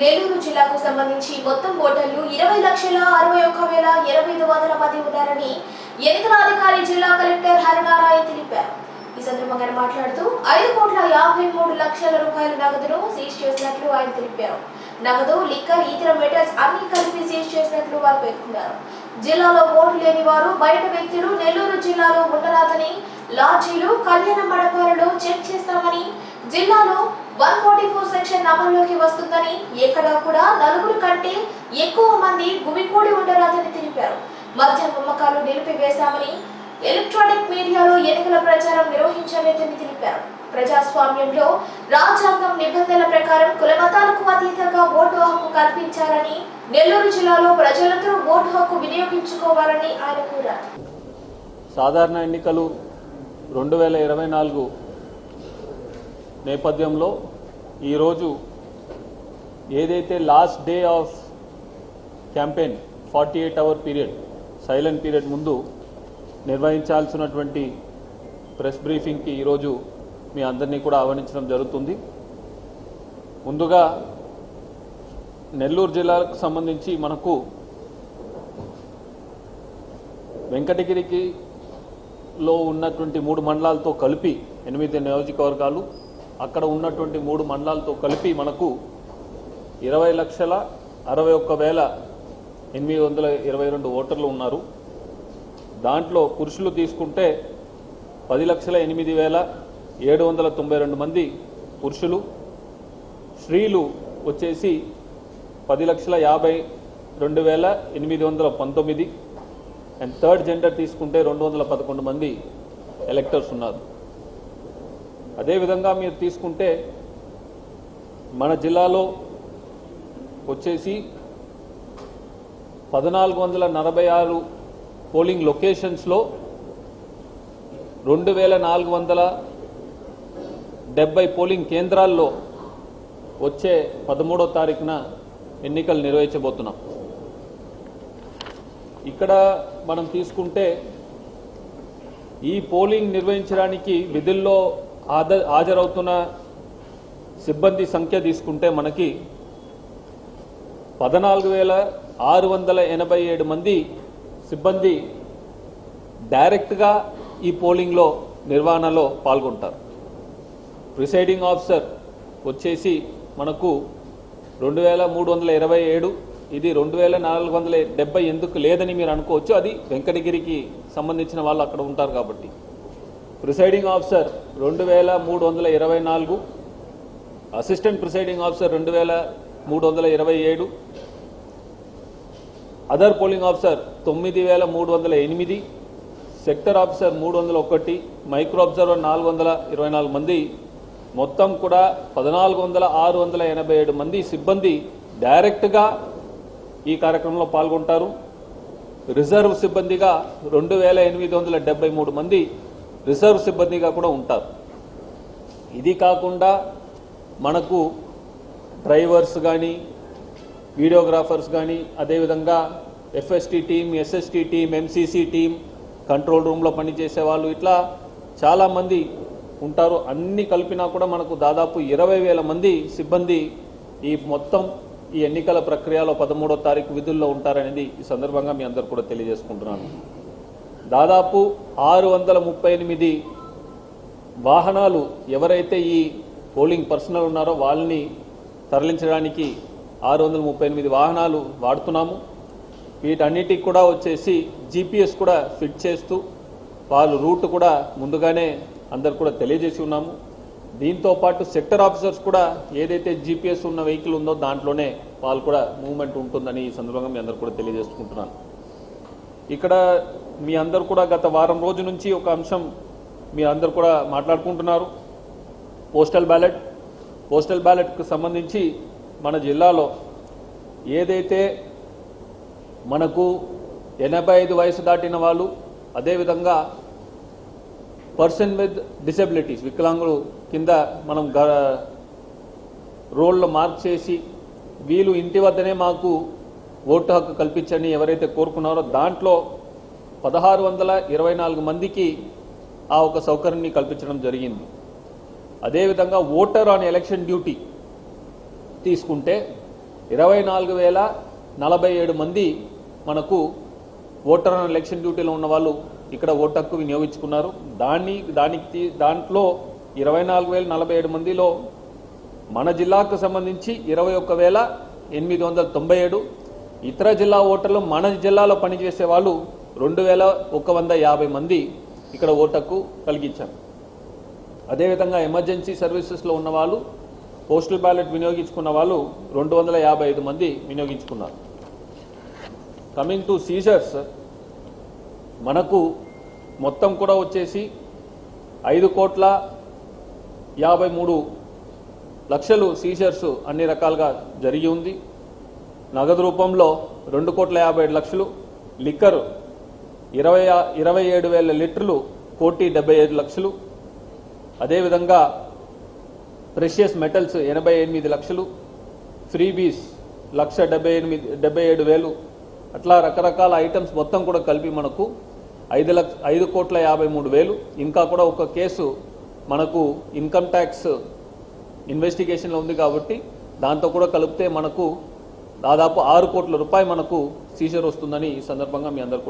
నెల్లూరు జిల్లాకు సంబంధించి మొత్తం ఓటర్లు ఇరవై లక్షల అరవై ఒక్క వేల ఇరవై ఐదు వందల మంది ఉన్నారని ఎన్నికల అధికారి జిల్లా కలెక్టర్ హరినారాయణ తెలిపారు. ఈ సందర్భంగా మాట్లాడుతూ ఐదు కోట్ల యాభై మూడు లక్షల రూపాయల నగదును సీజ్ చేసినట్లు ఆయన తెలిపారు. నగదు లిక్కర్ ఇతర మెటల్స్ అన్ని కలిపి సీజ్ చేసినట్లు వారు పేర్కొన్నారు. జిల్లాలో ఓటు లేని వారు బయట వ్యక్తులు నెల్లూరు జిల్లాలో ఉండరాదని లాడ్జీలు కళ్యాణ మండపాలలో చెక్ చేస్తామని జిల్లాలో వన్ ఫార్టీ ఫోర్ సెక్షన్ అమల్లోకి వస్తుందని ఎక్కడా కూడా నలుగురు కంటే ఎక్కువ మంది గుమికూడి ఉండరాదని తెలిపారు. మద్యం అమ్మకాలు నిలిపివేశామని ఎలక్ట్రానిక్ మీడియాలో ఎన్నికల ప్రచారం నిర్వహించలేదని తెలిపారు. ప్రజాస్వామ్యంలో రాజ్యాంగం నిబంధనల ప్రకారం కులమతాలకు అతీతంగా ఓటు హక్కు కల్పించాలని నెల్లూరు జిల్లాలో ప్రజలందరూ ఓటు హక్కు వినియోగించుకోవాలని ఆయన కోరారు. సాధారణ ఎన్నికలు రెండు వేల ఇరవై నాలుగు నేపథ్యంలో ఈరోజు ఏదైతే last day of campaign forty eight hour period silent period ముందు నిర్వహించాల్సినటువంటి ప్రెస్ బ్రీఫింగ్కి ఈరోజు మీ అందరినీ కూడా ఆహ్వానించడం జరుగుతుంది. ముందుగా నెల్లూరు జిల్లాకు సంబంధించి మనకు వెంకటగిరికి లో ఉన్నటువంటి మూడు మండలాలతో కలిపి ఎనిమిది నియోజకవర్గాలు అక్కడ ఉన్నటువంటి మూడు మండలాలతో కలిపి మనకు ఇరవై లక్షల అరవై ఒక్క వేల ఎనిమిది వందల ఇరవై రెండు ఓటర్లు ఉన్నారు. దాంట్లో పురుషులు తీసుకుంటే పది లక్షల ఎనిమిది వేల ఏడు వందల తొంభై రెండు మంది పురుషులు. స్త్రీలు వచ్చేసి పది లక్షల యాభై రెండు వేల ఎనిమిది వందల పంతొమ్మిది. అండ్ థర్డ్ జెండర్ తీసుకుంటే రెండు వందల పదకొండు మంది ఎలక్టర్స్ ఉన్నారు. అదేవిధంగా మీరు తీసుకుంటే మన జిల్లాలో వచ్చేసి పద్నాలుగు వందల నలభై ఆరు పోలింగ్ లొకేషన్స్లో రెండు వేల నాలుగు వందల డెబ్బై పోలింగ్ కేంద్రాల్లో వచ్చే పదమూడో తారీఖున ఎన్నికలు నిర్వహించబోతున్నాం. ఇక్కడ మనం తీసుకుంటే ఈ పోలింగ్ నిర్వహించడానికి విధుల్లో హాజరవుతున్న సిబ్బంది సంఖ్య తీసుకుంటే మనకి పద్నాలుగు వేల ఆరు వందల ఎనభై ఏడు మంది సిబ్బంది డైరెక్ట్గా ఈ పోలింగ్లో నిర్వహణలో పాల్గొంటారు. ప్రిసైడింగ్ ఆఫీసర్ వచ్చేసి మనకు రెండు వేల మూడు వందల ఇరవై ఏడు ఇది రెండు వేల నాలుగు వందల డెబ్బై ఎందుకు లేదని మీరు అనుకోవచ్చు అది వెంకటగిరికి సంబంధించిన వాళ్ళు అక్కడ ఉంటారు కాబట్టి. ప్రిసైడింగ్ ఆఫీసర్ రెండు వేల మూడు వందల ఇరవై నాలుగు అసిస్టెంట్ ప్రిసైడింగ్ ఆఫీసర్ రెండు వేల మూడు వందల ఇరవై ఏడు అదర్ పోలింగ్ ఆఫీసర్ తొమ్మిది వేల మూడు వందల ఎనిమిది సెక్టర్ ఆఫీసర్ మూడు వందల ఒకటి మైక్రో అబ్జర్వర్ నాలుగు వందల ఇరవై నాలుగు మంది మొత్తం కూడా పద్నాలుగు వందల ఆరు వందల ఎనభై ఏడు మంది సిబ్బంది డైరెక్ట్గా ఈ కార్యక్రమంలో పాల్గొంటారు. రిజర్వ్ సిబ్బందిగా రెండు వేల ఎనిమిది వందల డెబ్బై మూడు మంది రిజర్వ్ సిబ్బందిగా కూడా ఉంటారు. ఇది కాకుండా మనకు డ్రైవర్స్ కానీ వీడియోగ్రాఫర్స్ కానీ అదేవిధంగా FST team SST team MCC team control రూమ్లో పనిచేసే వాళ్ళు ఇట్లా చాలామంది ఉంటారు. అన్ని కలిపినా కూడా మనకు దాదాపు ఇరవై వేల మంది సిబ్బంది ఈ మొత్తం ఈ ఎన్నికల ప్రక్రియలో పదమూడో తారీఖు విధుల్లో ఉంటారనేది ఈ సందర్భంగా మీ అందరు కూడా తెలియజేసుకుంటున్నాను. దాదాపు ఆరు వందల ముప్పై ఎనిమిది వాహనాలు ఎవరైతే ఈ పోలింగ్ పర్సనల్ ఉన్నారో వాళ్ళని తరలించడానికి ఆరు వందల ముప్పై ఎనిమిది వాహనాలు వాడుతున్నాము. వీటన్నిటికి కూడా వచ్చేసి జీపీఎస్ కూడా ఫిట్ చేస్తూ వాళ్ళు రూట్ కూడా ముందుగానే అందరు కూడా తెలియజేసి ఉన్నాము. దీంతో పాటు సెక్టర్ ఆఫీసర్స్ కూడా ఏదైతే జీపీఎస్ ఉన్న వెహికల్ ఉందో దాంట్లోనే వాళ్ళు కూడా మూవ్మెంట్ ఉంటుందని ఈ సందర్భంగా మీ అందరు కూడా తెలియజేసుకుంటున్నాను. ఇక్కడ మీ అందరు కూడా గత వారం రోజు నుంచి ఒక అంశం మీ అందరు కూడా మాట్లాడుకుంటున్నారు. Postal ballot. పోస్టల్ బ్యాలెట్కు సంబంధించి మన జిల్లాలో ఏదైతే మనకు ఎనభై ఐదు వయసు దాటిన వాళ్ళు అదేవిధంగా పర్సన్ విత్ డిసెబిలిటీస్ వికలాంగులు కింద మనం గ రోల్లో మార్క్ చేసి వీళ్ళు ఇంటి వద్దనే మాకు ఓటు హక్కు కల్పించండి ఎవరైతే కోరుకున్నారో దాంట్లో పదహారు వందల ఇరవై నాలుగు మందికి ఆ ఒక సౌకర్యాన్ని కల్పించడం జరిగింది. అదేవిధంగా ఓటర్ ఆన్ ఎలక్షన్ డ్యూటీ తీసుకుంటే ఇరవై నాలుగు వేల నలభై ఏడు మంది మనకు ఓటర్ అండ్ ఎలక్షన్ డ్యూటీలో ఉన్న వాళ్ళు ఇక్కడ ఓటు హక్కు వినియోగించుకున్నారు. దాన్ని దానికి తీ- దాంట్లో ఇరవై నాలుగు వేల నలభై ఏడు మందిలో మన జిల్లాకు సంబంధించి ఇరవై ఒక్క వేల ఎనిమిది వందల తొంభై ఏడు ఇతర జిల్లా ఓటర్లు మన జిల్లాలో పనిచేసే వాళ్ళు రెండు వేల ఒక వంద యాభై మంది ఇక్కడ ఓటకు కలిగించారు. అదేవిధంగా ఎమర్జెన్సీ సర్వీసెస్లో ఉన్న వాళ్ళు పోస్టల్ బ్యాలెట్ వినియోగించుకున్న వాళ్ళు రెండు వందల యాభై ఐదు మంది వినియోగించుకున్నారు. కమింగ్ టు సీజర్స్ మనకు మొత్తం కూడా వచ్చేసి ఐదు కోట్ల యాభై మూడు లక్షలు సీజర్స్ అన్ని రకాలుగా జరిగి ఉంది. నగదు రూపంలో రెండు కోట్ల యాభై ఏడు లక్షలు లిక్కర్ ఇరవై ఇరవై ఏడు వేల లీటర్లు కోటి డెబ్బై ఐదు లక్షలు. అదేవిధంగా ప్రెషియస్ మెటల్స్ ఎనభై ఎనిమిది లక్షలు ఫ్రీబీస్ లక్ష డెబ్బై ఎనిమిది డెబ్బై ఏడు వేలు. అట్లా రకరకాల ఐటమ్స్ మొత్తం కూడా కలిపి మనకు ఐదు లక్ష ఐదు కోట్ల యాభై మూడు వేలు. ఇంకా కూడా ఒక కేసు మనకు ఇన్కమ్ ట్యాక్స్ ఇన్వెస్టిగేషన్లో ఉంది కాబట్టి దాంతో కూడా కలిపితే మనకు దాదాపు ఆరు కోట్ల రూపాయలు మనకు సీజర్ వస్తుందని ఈ సందర్భంగా మీ అందరు